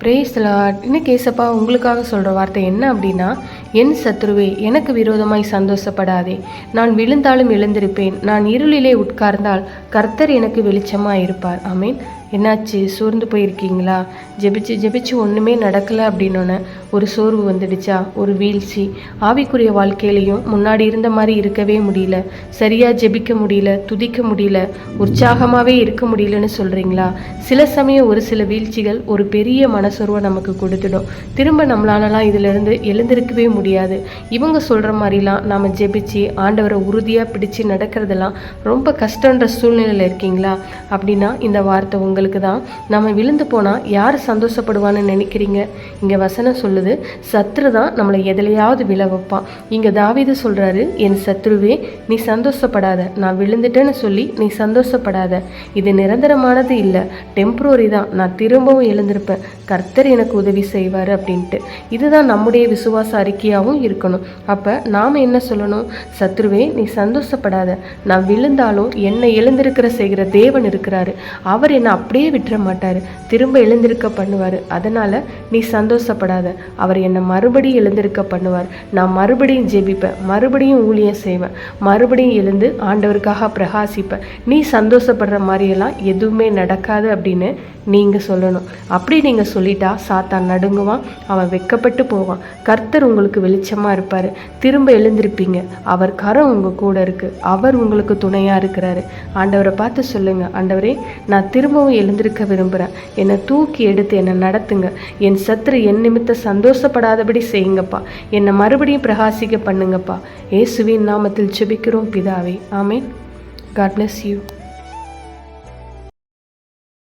Brace lot இன்னும் கேசப்பா உங்களுக்காக சொல்கிற வார்த்தை என்ன அப்படின்னா என் சத்ருவே எனக்கு விரோதமாய் சந்தோஷப்படாதே. நான் விழுந்தாலும் எழுந்திருப்பேன். நான் இருளிலே உட்கார்ந்தால் கர்த்தர் எனக்கு வெளிச்சமாக இருப்பார் ஆமீன். என்னாச்சு? சோர்ந்து போயிருக்கீங்களா? ஜெபிச்சு ஜெபிச்சு ஒன்றுமே நடக்கலை அப்படின்னோன்னே ஒரு சோர்வு வந்துடுச்சா? ஒரு வீழ்ச்சி. ஆவிக்குரிய வாழ்க்கையிலையும் முன்னாடி இருந்த மாதிரி இருக்கவே முடியல. சரியாக ஜெபிக்க முடியல துதிக்க முடியல உற்சாகமாகவே இருக்க முடியலன்னு சொல்கிறீங்களா சில சமயம் ஒரு சில வீழ்ச்சிகள் ஒரு பெரிய மனசோர்வை நமக்கு கொடுத்துடும். திரும்ப நம்மளாலலாம் இதிலிருந்து எழுந்திருக்கவே முடியாது. இவங்க சொல்கிற மாதிரிலாம் நாம் ஜெபிச்சு ஆண்டவரை உறுதியாக பிடிச்சு நடக்கிறதெல்லாம் ரொம்ப கஷ்டன்ற சூழ்நிலையில் இருக்கீங்களா? அப்படின்னா இந்த வார்த்தை உங்களுக்கு தான். நம்ம விழுந்து போனால் யார் சந்தோஷப்படுவான்னு நினைக்கிறீங்க? இங்கே வசனம் சொல்லுது சத்ரு தான் நம்மளை எதுலையாவது விழ வைப்பான். இங்கே தாவீது சொல்கிறாரு என் சத்ருவே நீ சந்தோஷப்படாத. நான் விழுந்துட்டேன்னு சொல்லி நீ சந்தோஷப்படாத. இது நிரந்தரமானது இல்லை. டெம்ப்ரரி தான். நான் திரும்பவும் எழுந்திருப்பேன். கர்த்தர் எனக்கு உதவி செய்வார் அப்படின்ட்டு. இதுதான் நம்முடைய விசுவாச அறிக்கையாகவும் இருக்கணும். அப்போ நாம் என்ன சொல்லணும்? சத்ருவே நீ சந்தோஷப்படாத. நான் விழுந்தாலும் என்னை எழுந்திருக்கிற செய்கிற தேவன் இருக்கிறாரு. அவர் என்னை அப்படியே விட்டுற மாட்டார். திரும்ப எழுந்திருக்க பண்ணுவார். அதனால் நீ சந்தோஷப்படாத. அவர் என்னை மறுபடியும் எழுந்திருக்க பண்ணுவார். நான் மறுபடியும் ஜெபிப்பேன். மறுபடியும் ஊழியம் செய்வேன். மறுபடியும் எழுந்து ஆண்டவருக்காக பிரகாசிப்பேன். நீ சந்தோஷப்படுற மாதிரியெல்லாம் எதுவுமே நடக்காது அப்படின்னு நீங்கள் சொல்லணும். அப்படி நீங்கள் சொல்லிட்டா சாத்தான் நடுங்குவான். அவன் வெக்கப்பட்டு போவான். கர்த்தர் உங்களுக்கு வெளிச்சமாக இருப்பார். திரும்ப எழுந்திருப்பீங்க. அவர் கரம் உங்கள் கூட இருக்குது அவர் உங்களுக்கு துணையாக இருக்கிறாரு. ஆண்டவரை பார்த்து சொல்லுங்க. ஆண்டவரே நான் திரும்பவும் எழுந்திருக்க விரும்புகிறேன் என்னை தூக்கி எடுத்து என்னை நடத்துங்க. என் சத்துரு என் நிமித்த சந்தோஷப்படாதபடி செய்யுங்கப்பா. என்னை மறுபடியும் பிரகாசிக்க பண்ணுங்கப்பா. இயேசுவின் நாமத்தில் செபிக்கிறோம் பிதாவே. ஆமேன். God bless you